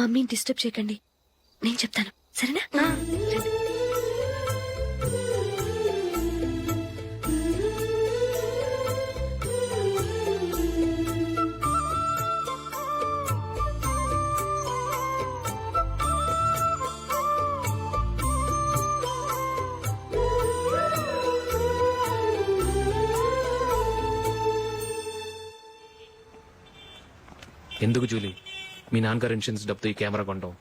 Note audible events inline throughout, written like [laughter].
మమ్మీని డిస్టర్బ్ చేయకండి. నేను చెప్తాను. సరేనా. ఎందుకు జూలీ? మీ నాన్నగారు ఇన్సూరెన్స్ డబ్బుతో ఈ కెమెరా కొంటాం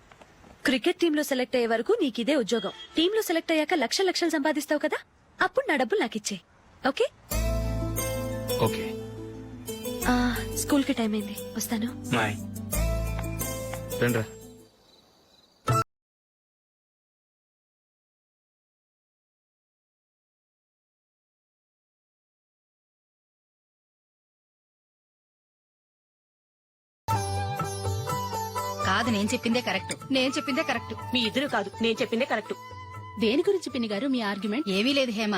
క్రికెట్ టీమ్లో సెలెక్ట్ అయ్యే వరకు నీకు ఇదే ఉద్యోగం. టీమ్లో సెలెక్ట్ అయ్యాక లక్ష లక్షలు సంపాదిస్తావు కదా? అప్పుడు నా డబ్బులు నాకు ఇచ్చే. ఓకే? ఓకే. ఆ, స్కూల్కి టైం అయింది. వస్తాను. బాయ్. నేను చెప్పిందే కరెక్ట్. నేను చెప్పిందే కరెక్ట్. మీ ఇద్దరు కాదు నేను చెప్పిందే కరెక్ట్. దేని గురించి పిన్ని గారు మీ ఆర్గ్యుమెంట్? ఏమీ లేదు హేమ.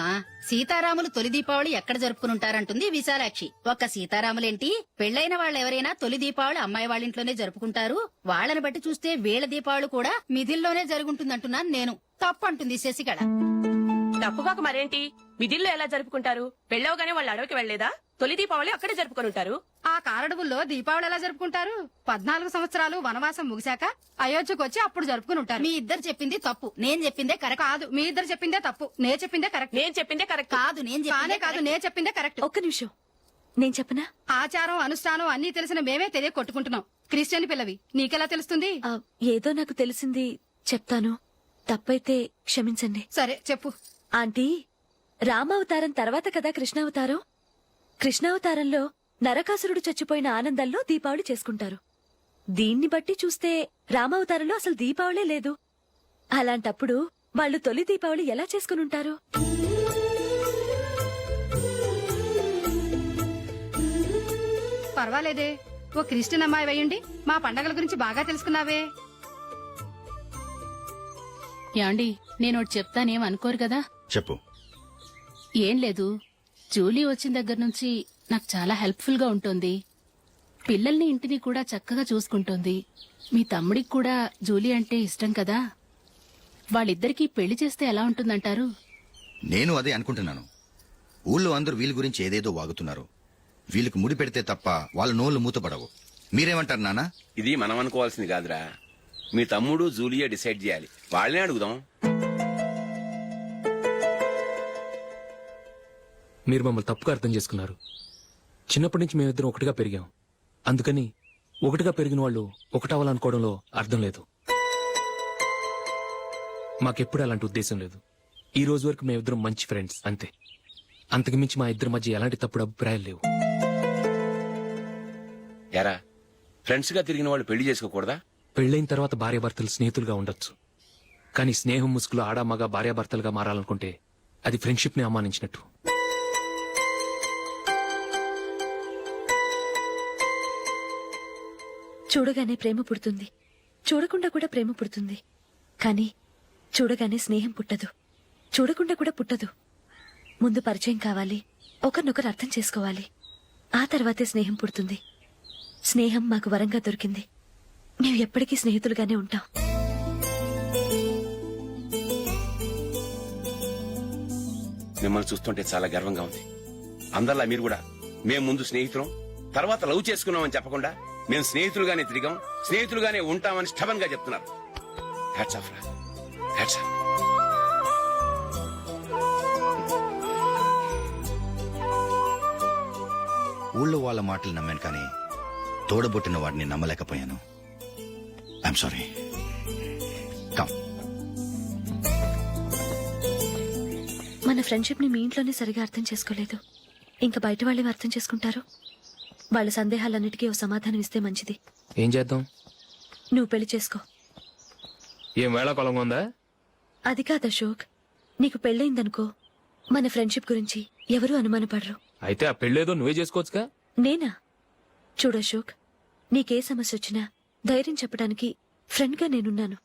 సీతారాములు తొలి దీపావళి ఎక్కడ జరుపుకుంటారంటుంది విశాలాక్షి. ఒక్క సీతారాములేంటి? పెళ్ళైన వాళ్ళెవరైనా తొలి దీపావళి అమ్మాయి వాళ్ళ ఇంట్లోనే జరుపుకుంటారు. వాళ్ళని బట్టి చూస్తే వీళ్ళ దీపావళి కూడా మిథిల్లోనే జరుగుంటుందంటున్నాను నేను. తప్పు అంటుంది శశికళ తప్పుగాక మరేంటి? మిదిల్లో ఎలా జరుపుకుంటారు? పెళ్ళవగానే వాళ్ళు అడవికి వెళ్ళేదా తొలి దీపావళి అక్కడే జరుపుకొని ఉంటారు. ఆ కారడవుల్లో దీపావళి ఎలా జరుపుకుంటారు? పద్నాలుగు సంవత్సరాలు వనవాసం ముగిశాక అయోధ్యకు వచ్చి అప్పుడు జరుపుకుని ఉంటారు. మీ ఇద్దరు చెప్పింది తప్పు. నేను చెప్పిందే కరెక్ట్. కాదు మీ ఇద్దరు చెప్పిందే తప్పు. నే చెప్పిందే కరెక్ట్. నేను చెప్పిందే కరెక్ట్. కాదు నేను కానే కాదు నే చెప్పిందే కరెక్ట్. ఒక్క నిమిషం. నేను చెప్పనా? ఆచారం అనుష్ఠానం అన్ని తెలిసిన మేమే తెలియ కొట్టుకుంటున్నాం. క్రిస్టియన్ పిల్లవి నీకెలా తెలుస్తుంది? ఆ, ఏదో నాకు తెలిసింది. చెప్తాను. తప్పైతే క్షమించండి. సరే చెప్పు. ఆంటీ రామావతారం తర్వాత కదా కృష్ణావతారం? కృష్ణావతారంలో నరకాసురుడు చచ్చిపోయిన ఆనందంలో దీపావళి చేసుకుంటారు. దీన్ని బట్టి చూస్తే రామావతారంలో అసలు దీపావళే లేదు. అలాంటప్పుడు వాళ్ళు తొలి దీపావళి ఎలా చేసుకునుంటారు పర్వాలేదే. ఓ క్రిస్టియన్ అమ్మాయి వేయండి మా పండగల గురించి బాగా తెలుసుకున్నావే. యాండి నేను ఒకటి చెప్తానేం అనుకోరు కదా? చెప్పు. ఏం లేదు. జూలీ వచ్చిన దగ్గర నుంచి నాకు చాలా హెల్ప్ఫుల్గా ఉంటుంది. పిల్లల్ని ఇంటిని కూడా చక్కగా చూసుకుంటోంది. మీ తమ్ముడికి కూడా జూలీ అంటే ఇష్టం కదా? వాళ్ళిద్దరికీ పెళ్ళి చేస్తే ఎలా ఉంటుందంటారు? నేను అదే అనుకుంటున్నాను. ఊళ్ళో అందరూ వీళ్ళ గురించి ఏదేదో వాగుతున్నారు. వీళ్ళకి ముడి పెడితే తప్ప వాళ్ళ నోళ్ళు మూతపడవు. మీరేమంటారు నానా ఇది మనం అనుకోవాల్సింది కాదురా. మీ తమ్ముడు జూలియా డిసైడ్ చేయాలి. వాళ్ళనే అడుగుదాం. మీరు మమ్మల్ని తప్పుగా అర్థం చేసుకున్నారు. చిన్నప్పటి నుంచి మేమిద్దరం ఒకటిగా పెరిగాం. అందుకని ఒకటిగా పెరిగిన వాళ్ళు ఒకటవ్వాలనుకోవడంలో అర్థం లేదు. మాకెప్పుడు అలాంటి ఉద్దేశం లేదు. ఈ రోజు వరకు మేమిద్దరం మంచి ఫ్రెండ్స్ అంతే. అంతకు మించి మా ఇద్దరి మధ్య ఎలాంటి తప్పుడు అభిప్రాయాలు లేవు. ఎరా ఫ్రెండ్స్గా తిరిగిన వాళ్ళు పెళ్ళి చేసుకోకూడదా? పెళ్ళైన తర్వాత భార్యాభర్తలు స్నేహితులుగా ఉండొచ్చు. కానీ స్నేహం ముసుగులో ఆడా మగ భార్యాభర్తలుగా మారాలనుకుంటే అది ఫ్రెండ్షిప్ని అవమానించినట్టు. చూడగానే ప్రేమ పుడుతుంది. చూడకుండా కూడా ప్రేమ పుడుతుంది. కానీ చూడగానే స్నేహం పుట్టదు. చూడకుండా కూడా పుట్టదు. ముందు పరిచయం కావాలి. ఒకరినొకరు అర్థం చేసుకోవాలి. ఆ తర్వాతే స్నేహం పుడుతుంది. స్నేహం మాకు వరంగా దొరికింది. మేము ఎప్పటికీ స్నేహితులుగానే ఉంటాం. మిమ్మల్ని చూస్తుంటే చాలా గర్వంగా ఉంది. అందరిలా మీరు కూడా. మేము ముందు స్నేహితులం తర్వాత లవ్ చేసుకున్నామని చెప్పకుండా మేము స్నేహితులుగానే తిరిగాం స్నేహితులుగానే ఉంటామని స్టబన్గా చెప్తున్నారు. హ్యాట్స్ ఆఫ్ రా హ్యాట్స్ ఆఫ్ ఊళ్ళో వాళ్ళ మాటలు నమ్మాను కానీ తోడబుట్టిన వాడిని నమ్మలేకపోయాను. ఐఎమ్ సారీ కమ్ మన ఫ్రెండ్షిప్ని మీ ఇంట్లోనే సరిగా అర్థం చేసుకోలేదు. ఇంకా బయట వాళ్ళేం అర్థం చేసుకుంటారు? వాళ్ళ సందేహాలన్నిటికీ ఓ సమాధానం ఇస్తే మంచిది. ఏం చేద్దాం? నువ్వు పెళ్ళి చేసుకో. ఏం వేళాకొలంగా ఉందా? అది కాదు అశోక్. నీకు పెళ్ళయిందనుకో మన ఫ్రెండ్షిప్ గురించి ఎవరూ అనుమానపడరు. అయితే ఆ పెళ్ళేదో నువ్వే చేసుకోవచ్చుగా? నేనా? చూడు అశోక్ నీకే సమస్య వచ్చినా ధైర్యం చెప్పడానికి ఫ్రెండ్గా నేనున్నాను.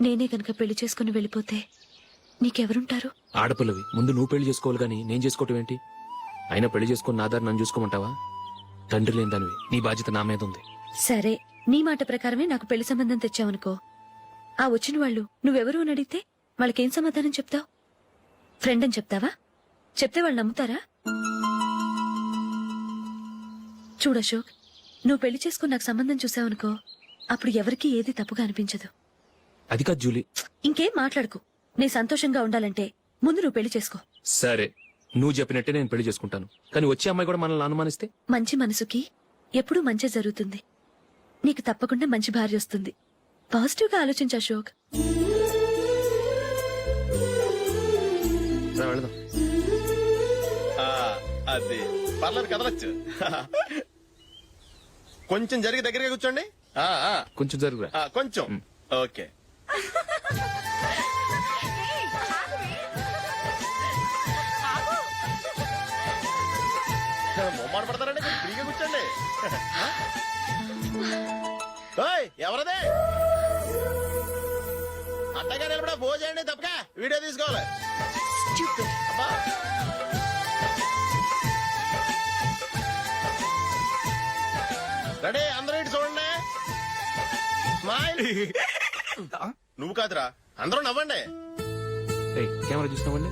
నేనే గనక పెళ్ళి చేసుకుని వెళ్ళిపోతే నీకెవరుంటారు? ఆడపిల్లవి ముందు నువ్వు పెళ్ళి చేసుకోవాలి గాని నేను చేసుకోవటం ఏంటి? అయినా పెళ్ళి చేసుకుని నా దారి నన్ను చూసుకోమంటావా? తండ్రి లేని దానివి నీ బాధ్యత నా మీద ఉంది. సరే నీ మాట ప్రకారమే నాకు పెళ్ళి సంబంధం తెచ్చావనుకో. ఆ వచ్చిన వాళ్ళు నువ్వెవరు అని అడిగితే వాళ్ళకేం సమాధానం చెప్తావు? ఫ్రెండ్ అని చెప్తావా? చెప్తే వాళ్ళు నమ్ముతారా? చూడు అశోక్ నువ్వు పెళ్ళి చేసుకుని నాకు సంబంధం చూసావనుకో అప్పుడు ఎవరికీ ఏది తప్పుగా అనిపించదు. అది కాదు జూలీ. ఇంకేం మాట్లాడుకు. నీ సంతోషంగా ఉండాలంటే ముందు నువ్వు పెళ్ళి చేసుకో. సరే. నువ్వు చెప్పినట్టే నేను పెళ్ళి చేసుకుంటాను. కానీ వచ్చే అమ్మాయి కూడా మనల్ని అనుమానిస్తే? మంచి మనసుకి ఎప్పుడూ మంచి జరుగుతుంది. నీకు తప్పకుండా మంచి భార్య వస్తుంది. పాజిటివ్గా ఆలోచించు అశోక్. రా, వెళదాం. అది పర్లేదు కదలొచ్చు. కొంచెం జరిగి దగ్గరగా కూర్చోండి. ఆ, ఆ, కొంచెం జరుగురా. ఆ, కొంచెం. ఓకే. ఓయ్, ఎవరదే? అట్టగా నిలబడా భోజనండి తప్పక వీడియో తీసుకోవాలి. అబ్బా. రెడీ అందరూ ఇటు చూడండి. స్మైల్. [laughs] నువ్వు కాదురా అందరూ నవ్వండి. కెమెరా చూసినావండి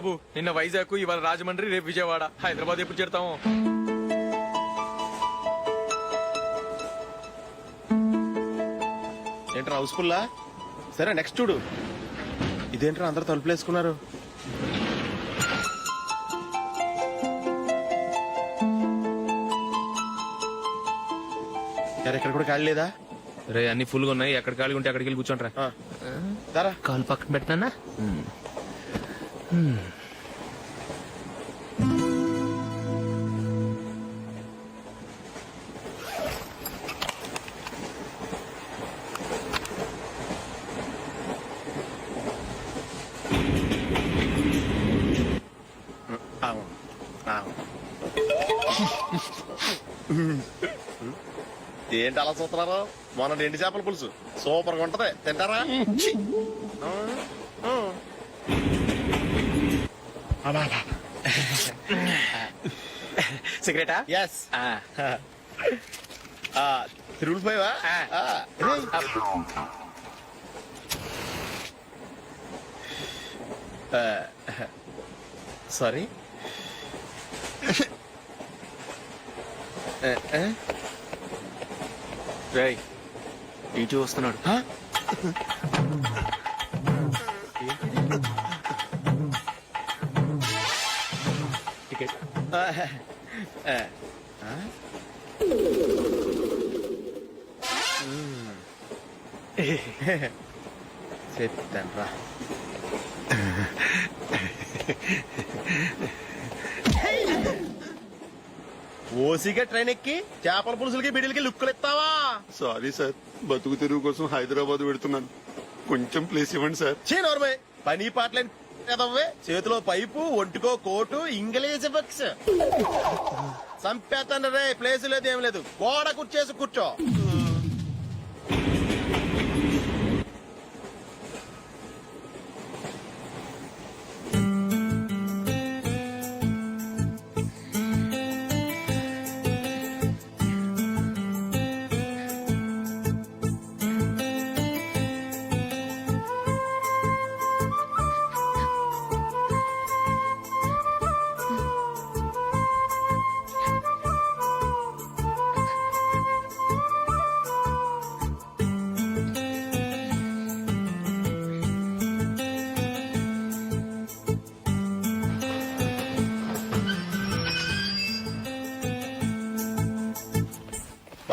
బాబు నిన్న వైజాగ్ ఇవాళ రాజమండ్రి రేపు విజయవాడ. హైదరాబాద్ ఎప్పుడు చేరుతాము? ఏంట్రా హౌస్ఫుల్లా? సరే నెక్స్ట్ చూడు. ఇదేంట్రా అందరు తలుపులు వేసుకున్నారు? యార్, ఇక్కడ కూడా ఖాళీ లేదా? రే అన్ని ఫుల్గా ఉన్నాయి. ఎక్కడ ఖాళీ ఉంటే అక్కడికి వెళ్ళి కూర్చోండి ఆ. దారా. కాలు పక్కన పెట్టినా? ఏంటి అలా చూస్తున్నారు? మొన్న ఎండి చేపల పులుసు. సూపర్గా ఉంటది. తింటారా ఛీ. ఆ, ఆ. అబ్బా, అబ్బా. సిగరెటా? ఎస్ తిరుగులు పోయావా సారీ. రేయ్ ఇటు వస్తున్నాడు. చెప్తాను రా ఓసిగా ట్రైన్ ఎక్కి చేపల పులుసులకి బిడిలకి లుక్కులు ఇస్తావా సారీ సార్ బతుకు తెరువు కోసం హైదరాబాద్ పెడుతున్నాను కొంచెం ప్లేస్ ఇవ్వండి సార్ చే నోర్మే పని పాటలేని కదవ్వే? చేతిలో పైపు ఒంటికో కోటు ఇంగ్లీష్ బుక్స్. సంపేతాను రే ప్లేస్ లేదు ఏం లేదు. గోడ కుర్చేసి కూర్చో.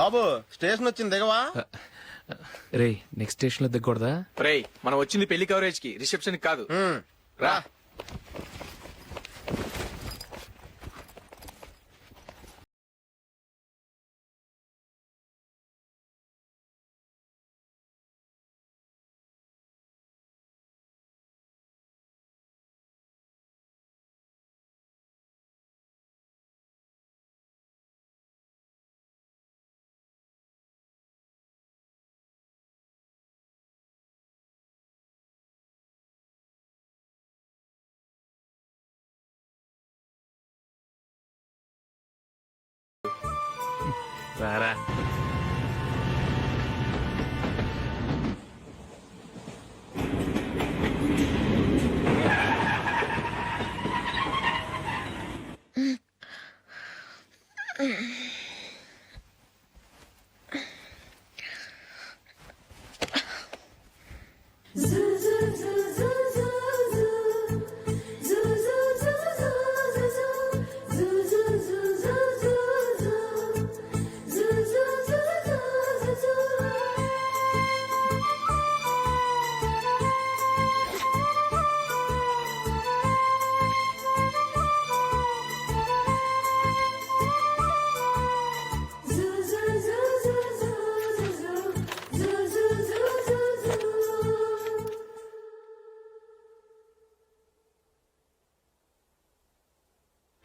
బాబు స్టేషన్ వచ్చింది దిగవా? రే నెక్స్ట్ స్టేషన్లో దిగకూడదా? రేయ్ మనం వచ్చింది పెళ్ళి కవరేజ్కి రిసెప్షన్ కాదు. రా. Зараз.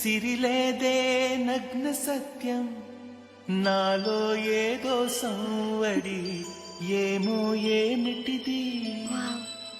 సిరిలేదే నగ్న సత్యం. నాలో ఏదో సంవడి ఏమో ఏమిటిది?